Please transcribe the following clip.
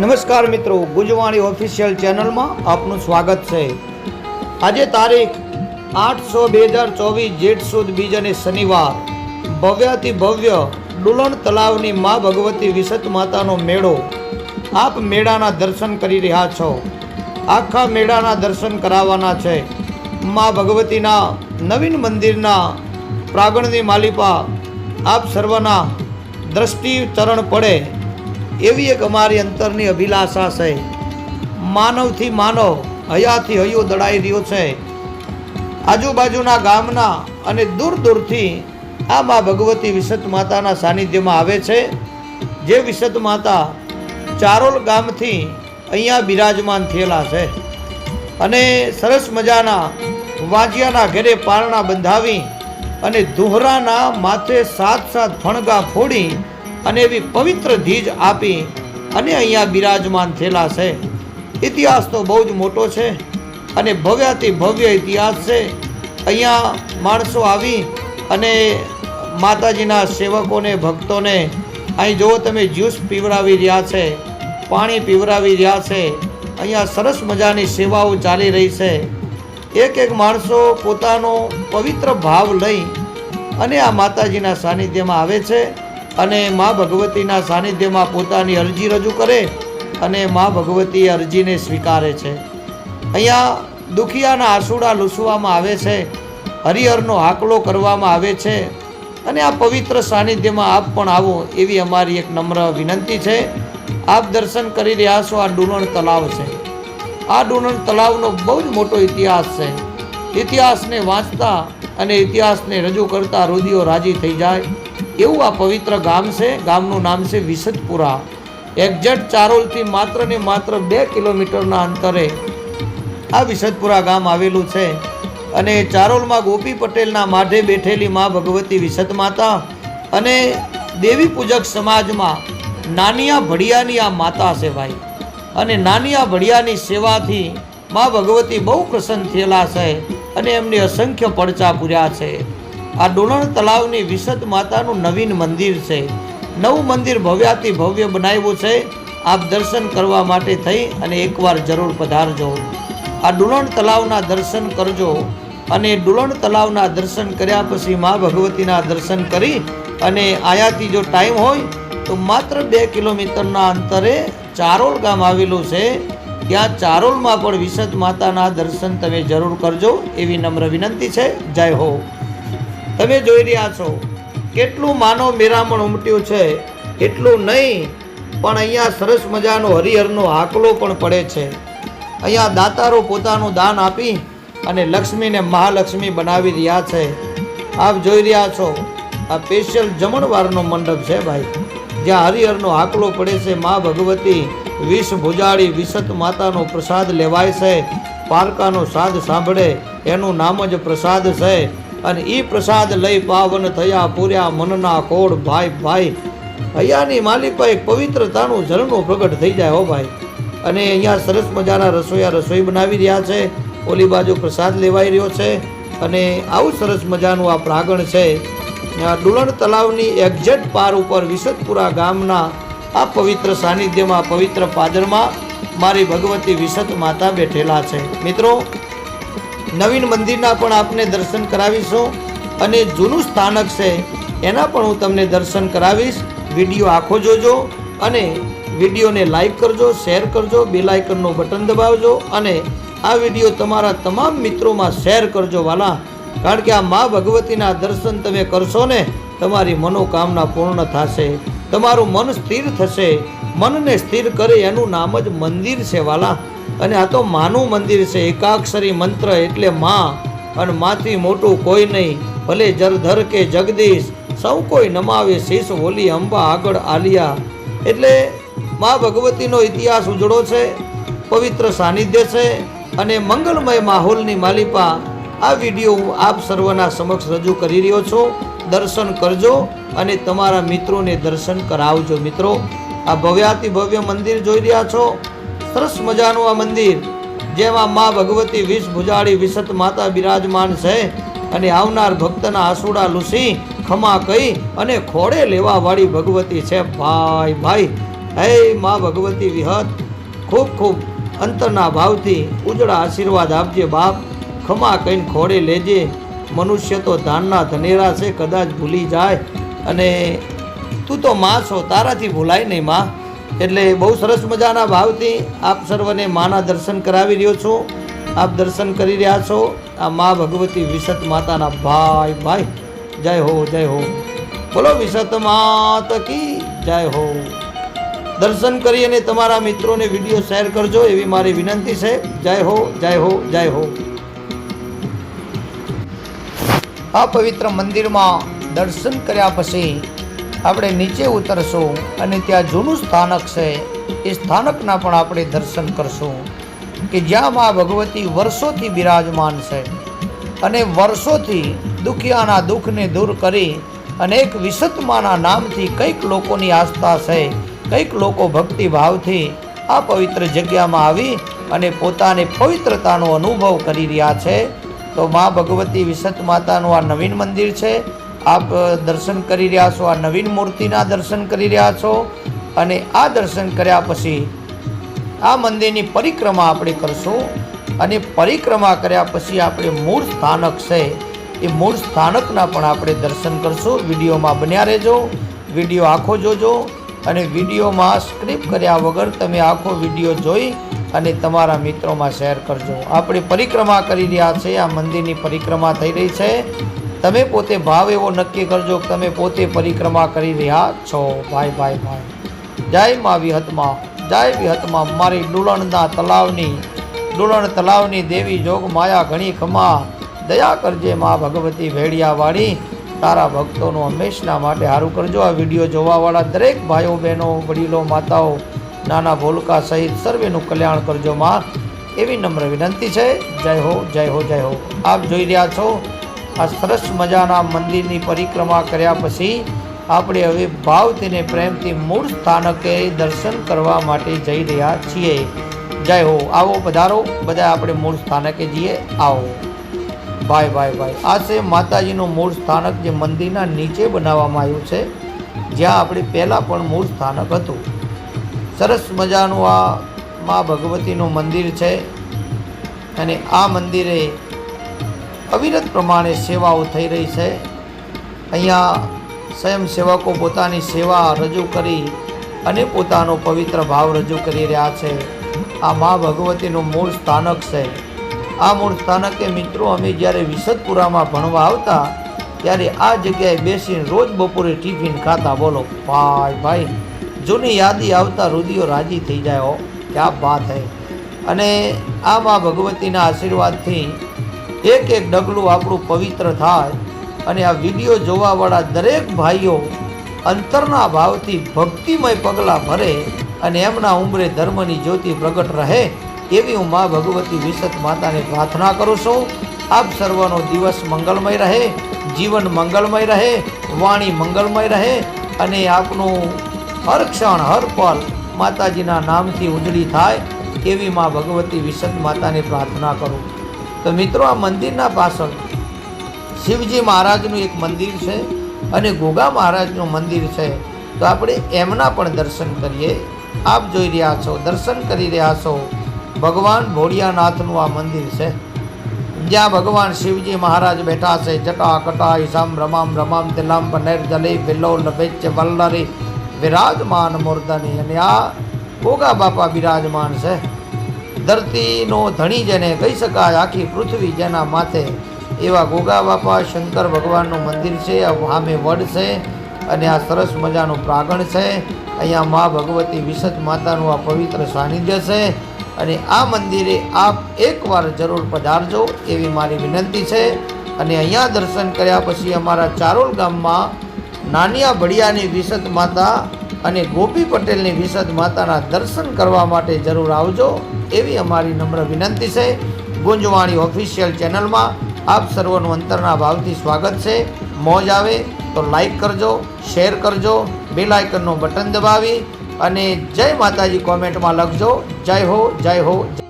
નમસ્કાર મિત્રો ગુજવાણી ઓફિશિયલ ચેનલમાં આપનું સ્વાગત છે. આજે તારીખ આઠસો બે હજાર ચોવીસ, જેઠ સુદ બીજ અને શનિવાર. ભવ્યાતિ ભવ્ય ડુલણ તલાવની મા ભગવતી વિસત માતાનો મેળો આપ મેળાના દર્શન કરી રહ્યા છો. આખા મેળાના દર્શન કરાવવાના છે. મા ભગવતીના નવીન મંદિરના પ્રાંગણની માલિપા આપ સર્વના દ્રષ્ટિ ચરણ પડે એવી એક અમારી અંતરની અભિલાષા છે. માનવથી માનવ હયાથી હૈયો દડાઈ રહ્યો છે. આજુબાજુના ગામના અને દૂર દૂરથી આ મા ભગવતી વિસત માતાના સાનિધ્યમાં આવે છે. જે વિસત માતા ચારોલ ગામથી અહીંયા બિરાજમાન થયેલા છે. અને સરસ મજાના વાજિયાના ઘેરે પારણા બંધાવી અને દુહરાના માથે સાત સાત ફણગા ફોડી અને એવી પવિત્ર ધીજ આપી અને અહીંયા બિરાજમાન થયેલા છે. ઇતિહાસ તો બહુ જ મોટો છે અને ભવ્યાથી ભવ્ય ઇતિહાસ છે. અહીંયા માણસો આવી અને માતાજીના સેવકોને, ભક્તોને અહીં જુઓ તમે જ્યુસ પીવડાવી રહ્યા છે, પાણી પીવડાવી રહ્યા છે. અહીંયા સરસ મજાની સેવાઓ ચાલી રહી છે. એક એક માણસો પોતાનો પવિત્ર ભાવ લઈ અને આ માતાજીના સાનિધ્યમાં આવે છે. અને મા ભગવતીના સાનિધ્યમાં પોતાની અરજી રજૂ કરે અને મા ભગવતી અરજીને સ્વીકારે છે. અહીંયા દુખિયાના આંસુડા લૂસવામાં આવે છે, હરિહરનો હાકલો કરવામાં આવે છે અને આ પવિત્ર સાનિધ્યમાં આપ પણ આવો એવી અમારી એક નમ્ર વિનંતી છે. આપ દર્શન કરી રહ્યા છો, આ ડુલણ તલાવ છે. આ ડુલણ તલાવનો બહુ જ મોટો ઇતિહાસ છે. ઇતિહાસને વાંચતા અને ઇતિહાસને રજૂ કરતા રુદિયો રાજી થઈ જાય. એવું આ પવિત્ર ગામ છે? ગામનું નામ છે વિસદપુરા. એક્ઝેક્ટ ચારોલથી માત્ર ને માત્ર બે કિલોમીટરના અંતરે આ વિસદપુરા ગામ આવેલું છે અને ચારોલમાં ગોપી પટેલના માઢે બેઠેલી મા ભગવતી વિસદ માતા અને દેવી પૂજક સમાજમાં નાનિયા ભડિયાની આ માતા છે ભાઈ. અને નાનિયા ભડિયાની સેવાથી મા ભગવતી બહુ પ્રસન્ન થયેલા છે અને એમને અસંખ્ય પડચા પૂર્યા છે. આ ડોલણ તળાવની વિશદ માતાનું નવીન મંદિર છે. નવું મંદિર ભવ્યાથી ભવ્ય બનાવ્યું છે. આપ દર્શન કરવા માટે થઈ અને એકવાર જરૂર પધારજો. આ ડુલણ તળાવના દર્શન કરજો અને ડુલણ તળાવના દર્શન કર્યા પછી મા ભગવતીના દર્શન કરી અને આયાથી જો ટાઈમ હોય તો માત્ર બે કિલોમીટરના અંતરે ચારોલ ગામ આવેલું છે. ત્યાં ચારોલમાં પણ વિશદ માતાના દર્શન તમે જરૂર કરજો એવી નમ્ર વિનંતી છે. જય હો. તમે જોઈ રહ્યા છો, કેટલું માનવ મેરામણ ઉમટ્યું છે એટલું નહીં, પણ અહીંયા સરસ મજાનો હરિહરનો હાકલો પણ પડે છે. અહીંયા દાતારો પોતાનું દાન આપી અને લક્ષ્મીને મહાલક્ષ્મી બનાવી રહ્યા છે. આપ જોઈ રહ્યા છો, આ સ્પેશિયલ જમણવારનો મંડપ છે ભાઈ, જ્યાં હરિહરનો હાકલો પડે છે, મા ભગવતી વિષ ભુજાળી વિસત માતાનો પ્રસાદ લેવાય છે, પારકાનો સાદ સાંભળે, એનું નામ જ પ્રસાદ છે. અને એ પ્રસાદ લઈ પાવન થયા પૂર્યા મનના કોડ ભાઈ ભાઈ. અહીંયાની માલિકા એક પવિત્રતાનું ઝરણું પ્રગટ થઈ જાય હો ભાઈ. અને અહીંયા સરસ મજાના રસોઈયા રસોઈ બનાવી રહ્યા છે, ઓલી બાજુ પ્રસાદ લેવાઈ રહ્યો છે અને આવું સરસ મજાનું આ પ્રાંગણ છે. ડુલણ તલાવની એક્ઝેટ પાર ઉપર વિસદપુરા ગામના આ પવિત્ર સાનિધ્યમાં, પવિત્ર પાદરમાં મારી ભગવતી વિસત માતા બેઠેલા છે. મિત્રો નવીન મંદિરના પણ આપને દર્શન કરાવીશું અને જૂનું સ્થાનક છે, એના પણ હું તમને દર્શન કરાવીશ. વીડિયો આખો જોજો અને વિડીયોને લાઈક કરજો, શેર કરજો બેલાઇકનનું બટન દબાવજો અને આ વીડિયો તમારા તમામ મિત્રોમાં શેર કરજો વાલા. કારણ કે આ મા ભગવતીના દર્શન તમે કરશો ને, તમારી મનોકામના પૂર્ણ થશે. તમારું મન સ્થિર થશે. મનને સ્થિર કરે એનું નામ જ મંદિર છે વાલા. અને આ તો માનું મંદિર છે, એકાક્ષરી મંત્ર એટલે માં. અને માથી મોટું કોઈ નહીં. ભલે જરધર કે જગદીશ, સૌ કોઈ નમાવે શીશ હોલી અંબા આગળ આલિયા. એટલે મા ભગવતીનો ઇતિહાસ ઉજળો છે, પવિત્ર સાનિધ્ય છે અને મંગલમય માહોલની માલિપા. આ વીડિયો હું આપ સર્વના સમક્ષ રજૂ કરી રહ્યો છું. દર્શન કરજો અને તમારા મિત્રોને દર્શન કરાવજો મિત્રો. આ ભવ્યાતિ ભવ્ય મંદિર જોઈ રહ્યા છો. સરસ મજાનું આ મંદિર, જેમાં મા ભગવતી વિષ ભુજાળી વિસત માતા બિરાજમાન છે અને આવનાર ભક્તના આસુડા લુસી, ખમા કહી અને ખોડે લેવાવાળી ભગવતી છે. ભાઈ ભાઈ, હે મા ભગવતી વિહત, ખૂબ ખૂબ અંતરના ભાવથી ઉજળા આશીર્વાદ આપજે બાપ, ખમા કહીને ખોડે લેજે. મનુષ્ય તો ધાનના ધનેરા છે, કદાચ ભૂલી જાય. અને તું તો માં છો તારાથી ભૂલાય નહીં માં. એટલે બહુ સરસ મજાના ભાવથી આપ સર્વને માના દર્શન કરાવી રહ્યો છું. આપ દર્શન કરી રહ્યા છો. આ મા ભગવતી વિશત માતાના ભાઈ ભાઈ. જય હો જય હો. બોલો વિશત માત કી જય હો. દર્શન કરી અને તમારા મિત્રોને વીડિયો શેર કરજો એવી મારી વિનંતી છે. જય હો જય હો જય હો. આ પવિત્ર મંદિરમાં દર્શન કર્યા પછી આપણે નીચે ઉતરશું અને ત્યાં જૂનું સ્થાનક છે, એ સ્થાનકના પણ આપણે દર્શન કરશું કે જ્યાં મા ભગવતી વર્ષોથી બિરાજમાન છે અને વર્ષોથી દુખિયાના દુઃખને દૂર કરી અનેક વિસતમાના નામથી કંઈક લોકોની આસ્થા છે, કંઈક લોકો ભક્તિભાવથી આ પવિત્ર જગ્યામાં આવી અને પોતાની પવિત્રતાનો અનુભવ કરી રહ્યા છે. તો મા ભગવતી વિસત માતાનું આ નવીન મંદિર છે આપ દર્શન કરી રહ્યા છો, આ નવીન મૂર્તિના દર્શન કરી રહ્યા છો અને આ દર્શન કર્યા પછી આ મંદિરની પરિક્રમા આપણે કરશું અને પરિક્રમા કર્યા પછી આપણે મૂળ સ્થાનક છે એ મૂળ સ્થાનકના પણ આપણે દર્શન કરશું. વિડીયોમાં બન્યા રહેજો, વીડિયો આખો જોજો અને વિડીયોમાં સ્ક્રિપ્ટ કર્યા વગર તમે આખો વીડિયો જોઈ અને તમારા મિત્રોમાં શેર કરજો. આપણે પરિક્રમા કરી રહ્યા છે, આ મંદિરની પરિક્રમા થઈ રહી છે. તમે પોતે ભાવ એવો નક્કી કરજો કે તમે પોતે પરિક્રમા કરી રહ્યા છો. ભાઈ ભાઈ ભાઈ. જય મા વિહતમાં, જય વિહતમાં, મારી ડુલણના તલાવની ડુલણ તલાવની દેવી જોગ માયા ઘણી ખમા. દયા કરજે મા ભગવતી ભેડિયાવાળી તારા ભક્તોનું હંમેશના માટે સારું કરજો. આ વીડિયો જોવાવાળા દરેક ભાઈઓ, બહેનો, વડીલો, માતાઓ, નાના ભોલકા સહિત સર્વેનું કલ્યાણ કરજો મા. એવી નમ્ર વિનંતી છે. જય હો જય હો જય હો. આપ જોઈ રહ્યા છો આ સરસ મજાના મંદિરની પરિક્રમા કર્યા પછી આપણે હવે ભાવતીને પ્રેમથી મૂળ સ્થાનકે દર્શન કરવા માટે જઈ રહ્યા છીએ. જય હો. આવો પધારો. બધા આપણે મૂળ સ્થાનકે જઈએ. આવો. ભાઈ ભાઈ ભાઈ. આ છે માતાજીનું મૂળ સ્થાનક જે મંદિરના નીચે બનાવવામાં આવ્યું છે. જ્યાં આપણે પહેલાં પણ મૂળ સ્થાનક હતું. સરસ મજાનું આ મા ભગવતીનું મંદિર છે. અને આ મંદિરે અવિરત પ્રમાણે સેવાઓ થઈ રહી છે. અહીંયા સ્વયંસેવકો પોતાની સેવા રજૂ કરી અને પોતાનો પવિત્ર ભાવ રજૂ કરી રહ્યા છે. આ મા ભગવતીનું મૂળ સ્થાનક છે. આ મૂળ સ્થાનકે મિત્રો, અમે જ્યારે વિસદપુરામાં ભણવા આવતા, ત્યારે આ જગ્યાએ બેસીને રોજ બપોરે ટિફિન ખાતા. બોલો, ભાઈ ભાઈ, જૂની યાદી આવતા રુદિયો રાજી થઈ જાય હો. ક્યાં વાત હે? અને આ મા ભગવતીના આશીર્વાદથી એક એક ડગલું આપણું પવિત્ર થાય અને આ વીડિયો જોવાવાળા દરેક ભાઈઓ અંતરના ભાવથી ભક્તિમય પગલાં ભરે અને એમના ઉંમરે ધર્મની જ્યોતિ પ્રગટ રહે એવી હું મા ભગવતી વિશત માતાને પ્રાર્થના કરું છું. આપ સર્વનો દિવસ મંગલમય રહે, જીવન મંગલમય રહે, વાણી મંગલમય રહે અને આપનું હર ક્ષણ, હર પલ માતાજીના નામથી ઉજળી થાય એવી મા ભગવતી વિશદ માતાને પ્રાર્થના કરું. તો મિત્રો, આ મંદિરના પાછળ શિવજી મહારાજનું એક મંદિર છે અને ગોગા મહારાજનું મંદિર છે. તો આપણે એમના પણ દર્શન કરીએ. આપ જોઈ રહ્યા છો, દર્શન કરી રહ્યા છો ભગવાન ભોળિયાનાથનું આ મંદિર છે. જ્યાં ભગવાન શિવજી મહારાજ બેઠા છે, જટા કટા ઈશામ રમામ રમામ તિલામ પનેર જલી બિલ્લો લભેચ વલ્લરી, વિરાજમાન મૂર્ધની અને આ ગોગા બાપા બિરાજમાન છે. ધરતીનો ધણી જેને કહી શકાય, આખી પૃથ્વી જેના માથે એવા ગોગા બાપા, શંકર ભગવાનનું મંદિર છે સામે વડ છે અને આ સરસ મજાનું પ્રાગણ છે. અહીંયા મા ભગવતી વિશદ માતાનું આ પવિત્ર સાનિધ્ય છે અને આ મંદિરે આપ એકવાર જરૂર પધારજો એવી મારી વિનંતી છે. અને અહીંયા દર્શન કર્યા પછી અમારા ચારોલ ગામમાં નાનિયા ભડિયાની વિશદ માતા અને ગોપી પટેલની વિશદ માતાના દર્શન કરવા માટે જરૂર આવજો એવી અમારી નમ્ર વિનંતી છે. ગુંજવાણી ઓફિશિયલ ચેનલમાં આપ સર્વનું અંતરના ભાવથી સ્વાગત છે. મોજ આવે તો લાઈક કરજો, શેર કરજો, બેલ આઇકનનું બટન દબાવી અને જય માતાજી કોમેન્ટમાં લખજો. જય હો જય હો, જય